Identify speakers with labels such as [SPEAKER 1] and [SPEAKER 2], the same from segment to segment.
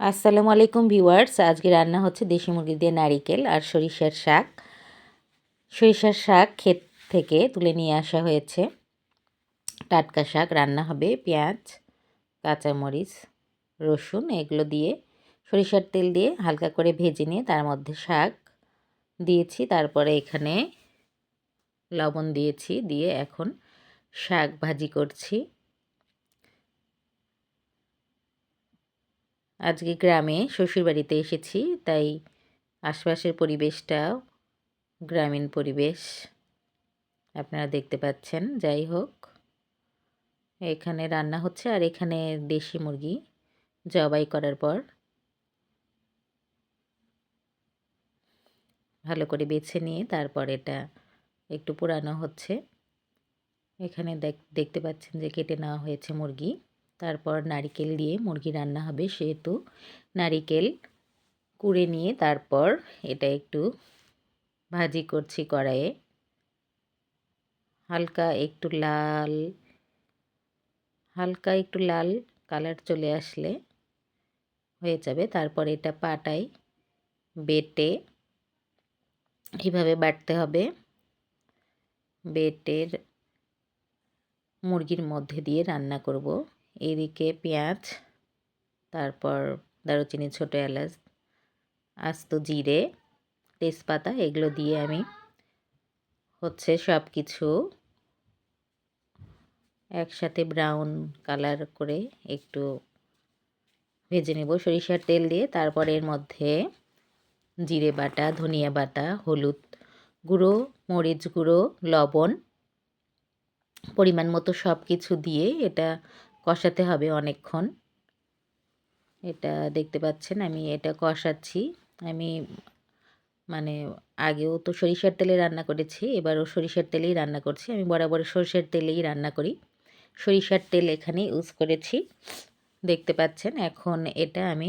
[SPEAKER 1] আসসালামু আলাইকুম ভিউয়ার্স। আজকে রান্না হচ্ছে দেশি মুরগি দিয়ে নারিকেল আর সরিষার শাক। সরিষার শাক ক্ষেত থেকে তুলে নিয়ে আসা হয়েছে। টাটকা শাক রান্না হবে, পেঁয়াজ, কাঁচামরিচ, রসুন এগুলো দিয়ে। সরিষার তেল দিয়ে হালকা করে ভেজে নিয়ে তার মধ্যে শাক দিয়েছি। তারপরে এখানে লবণ দিয়েছি, দিয়ে এখন শাক ভাজি করছি। আজকে গ্রামে শ্বশুরবাড়িতে এসেছি, তাই আশপাশের পরিবেশটাও গ্রামীণ পরিবেশ আপনারা দেখতে পাচ্ছেন, যাই হোক। এখানে রান্না হচ্ছে আর এখানে দেশি মুরগি জবাই করার পর ভালো করে বেছে নিয়ে তারপর এটা একটু পোড়ানো হচ্ছে। এখানে দেখতে পাচ্ছেন যে কেটে নেওয়া হয়েছে মুরগি। তারপর নারিকেল দিয়ে মুরগি রান্না হবে সেহেতু। নারিকেল কুড়ে নিয়ে তারপর এটা একটু ভাজি করছি কড়াইয়ে। হালকা একটু লাল, হালকা একটু লাল কালার চলে আসলে হয়ে যাবে। তারপর এটা পাটাই বেটে এইভাবে বাটতে হবে। বেটের মুরগির মধ্যে দিয়ে রান্না করব। এদিকে পেঁয়াজ, তারপর দারুচিনি, ছোটো এলাচ, আস্ত জিরে, তেজপাতা, এগুলো দিয়ে আমি হচ্ছে সব কিছু একসাথে ব্রাউন কালার করে একটু ভেজে নেব। সরিষার তেল দিয়ে তারপর এর মধ্যে জিরে বাটা, ধনিয়া বাটা, হলুদ গুঁড়ো, মরিচ গুঁড়ো, লবণ পরিমাণ মতো সব কিছু দিয়ে এটা কষাতে হবে অনেকক্ষণ। এটা দেখতে পাচ্ছেন, আমি এটা কষাচ্ছি। আমি মানে আগেও তো সরিষার তেলে রান্না করেছি, এবারও সরিষার তেলেই রান্না করছি। আমি বরাবর সরিষার তেলেই রান্না করি। সরিষার তেল এখানে ইউজ করেছি। দেখতে পাচ্ছেন, এখন এটা আমি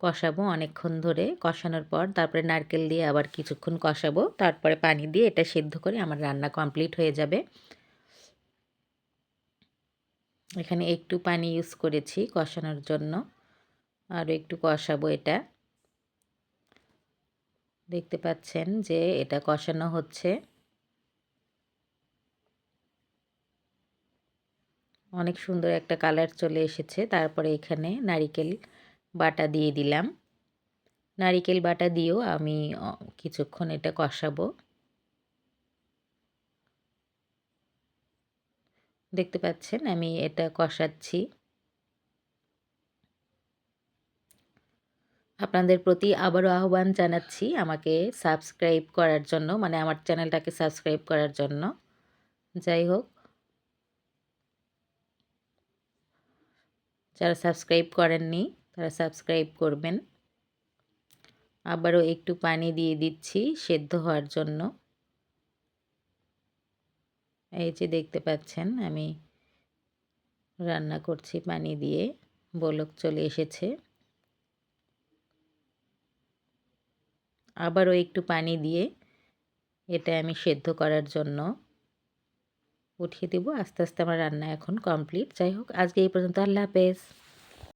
[SPEAKER 1] কষাবো অনেকক্ষণ ধরে। কষানোর পর তারপরে নারকেল দিয়ে আবার কিছুক্ষণ কষাবো। তারপরে পানি দিয়ে এটা সেদ্ধ করে আমার রান্না কমপ্লিট হয়ে যাবে। এখানে একটু পানি ইউজ করেছি কষানোর জন্য। আরও একটু কষাবো এটা। দেখতে পাচ্ছেন যে এটা কষানো হচ্ছে। অনেক সুন্দর একটা কালার চলে এসেছে। তারপরে এখানে নারিকেল বাটা দিয়ে দিলাম। নারিকেল বাটা দিয়েও আমি কিছুক্ষণ এটা কষাবো। দেখতে পাচ্ছেন, আমি এটা কষাচ্ছি। আপনাদের প্রতি আবারও আহ্বান জানাচ্ছি আমাকে সাবস্ক্রাইব করার জন্য মানে আমার চ্যানেলটাকে সাবস্ক্রাইব করার জন্য। যাই হোক। যারা সাবস্ক্রাইব করেননি, তারা সাবস্ক্রাইব করবেন। আবারও একটু পানি দিয়ে দিচ্ছি, সেদ্ধ হওয়ার জন্য। এই যে দেখতে পাচ্ছেন, আমি রান্না করছি পানি দিয়ে, বলক চলে এসেছে। আবারও একটু পানি দিয়ে এটা আমি সেদ্ধ করার জন্য উঠিয়ে দেবো। আস্তে আস্তে আমার রান্না এখন কমপ্লিট। যাই হোক, আজকে এই পর্যন্ত আল্লাহ হাফেজ।